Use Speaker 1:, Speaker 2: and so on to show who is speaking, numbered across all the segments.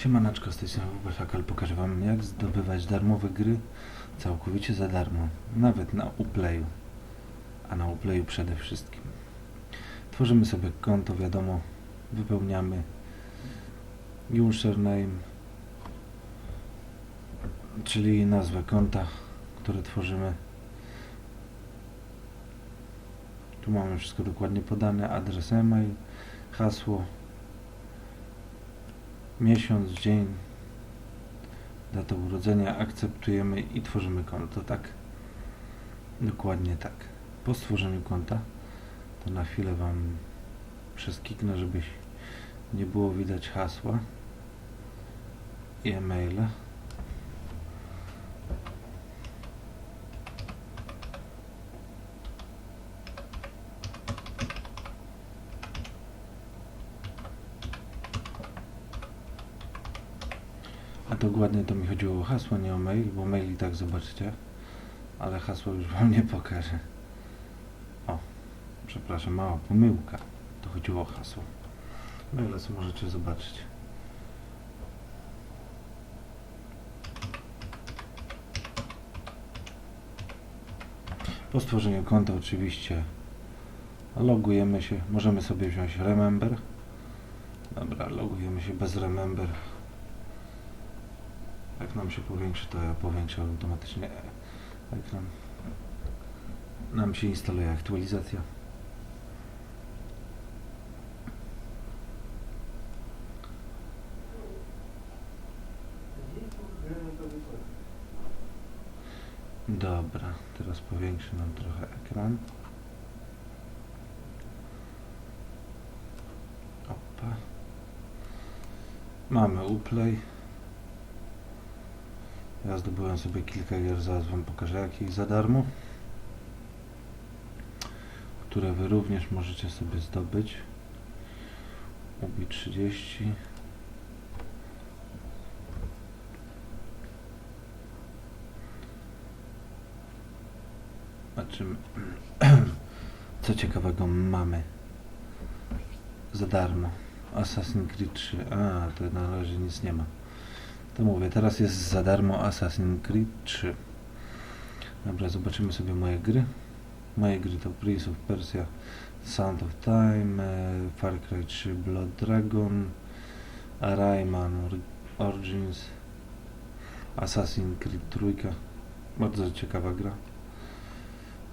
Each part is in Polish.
Speaker 1: Siemanaczko, z tej strony Szakal. Pokażę Wam jak zdobywać darmowe gry całkowicie za darmo. Nawet na Uplayu. A na Uplayu przede wszystkim. Tworzymy sobie konto, wiadomo, wypełniamy username, czyli nazwę konta, które tworzymy. Tu mamy wszystko dokładnie podane, adres e-mail, hasło, miesiąc, dzień, datę urodzenia, akceptujemy i tworzymy konto, tak? Dokładnie tak. Po stworzeniu konta, to na chwilę Wam przeskiknę, żebyś nie było widać hasła i e-maila. A dokładnie to mi chodziło o hasło, nie o mail, bo mail i tak zobaczycie, ale hasło już wam nie pokażę. O, przepraszam, mała pomyłka. To chodziło o hasło. Maile co możecie zobaczyć. Po stworzeniu konta oczywiście logujemy się. Możemy sobie wziąć remember. Dobra, logujemy się bez remember. Jak nam się powiększy, to ja powiększę automatycznie ekran. Nam się instaluje aktualizacja. Dobra, teraz powiększy nam trochę ekran. Opa. Mamy uplay. Ja zdobyłem sobie kilka gier, zaraz wam pokażę jakich za darmo. Które wy również możecie sobie zdobyć. Ubi 30. A czym co ciekawego mamy za darmo? Assassin's Creed 3. A, to na razie nic nie ma. To mówię, teraz jest za darmo Assassin's Creed 3. Dobra, zobaczymy sobie moje gry. Moje gry to Prince of Persia, Sound of Time, e, Far Cry 3, Blood Dragon, Rayman Or- Origins, Assassin's Creed 3. Bardzo ciekawa gra.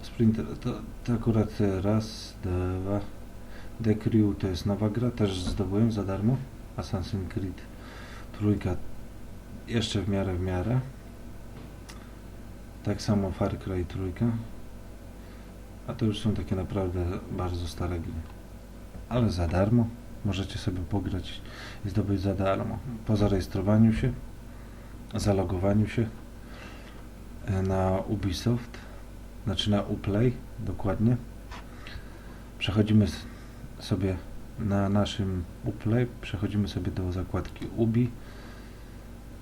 Speaker 1: Sprinter to, to akurat raz, dwa. The Crew to jest nowa gra, też zdobyłem za darmo. Assassin's Creed trójka jeszcze w miarę w miarę. Tak samo Far Cry trójka. A to już są takie naprawdę bardzo stare gry. Ale za darmo. Możecie sobie pograć i zdobyć za darmo. Po zarejestrowaniu się, zalogowaniu się e, na Ubisoft, znaczy na Uplay dokładnie. Przechodzimy sobie na naszym Uplay, przechodzimy sobie do zakładki Ubi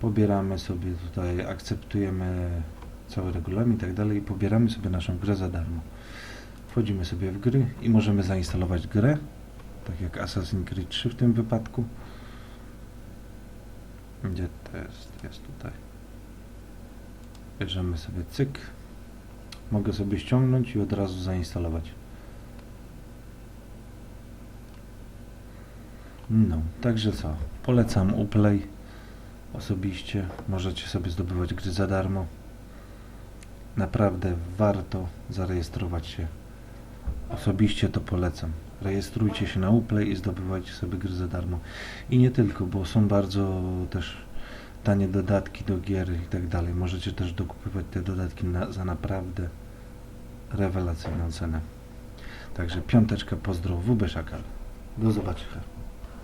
Speaker 1: pobieramy sobie tutaj, akceptujemy cały regulamin i tak dalej i pobieramy sobie naszą grę za darmo. Wchodzimy sobie w gry i możemy zainstalować grę, tak jak Assassin's Creed 3 w tym wypadku. Gdzie to jest? Jest tutaj. Bierzemy sobie cyk. Mogę sobie ściągnąć i od razu zainstalować. No, także co? Polecam Uplay. Osobiście możecie sobie zdobywać gry za darmo. Naprawdę warto zarejestrować się. Osobiście to polecam. Rejestrujcie się na Uplay i zdobywajcie sobie gry za darmo. I nie tylko, bo są bardzo też tanie dodatki do gier i tak dalej. Możecie też dokupywać te dodatki na, za naprawdę rewelacyjną cenę. Także piąteczka pozdro WB Szakal. Do zobaczenia.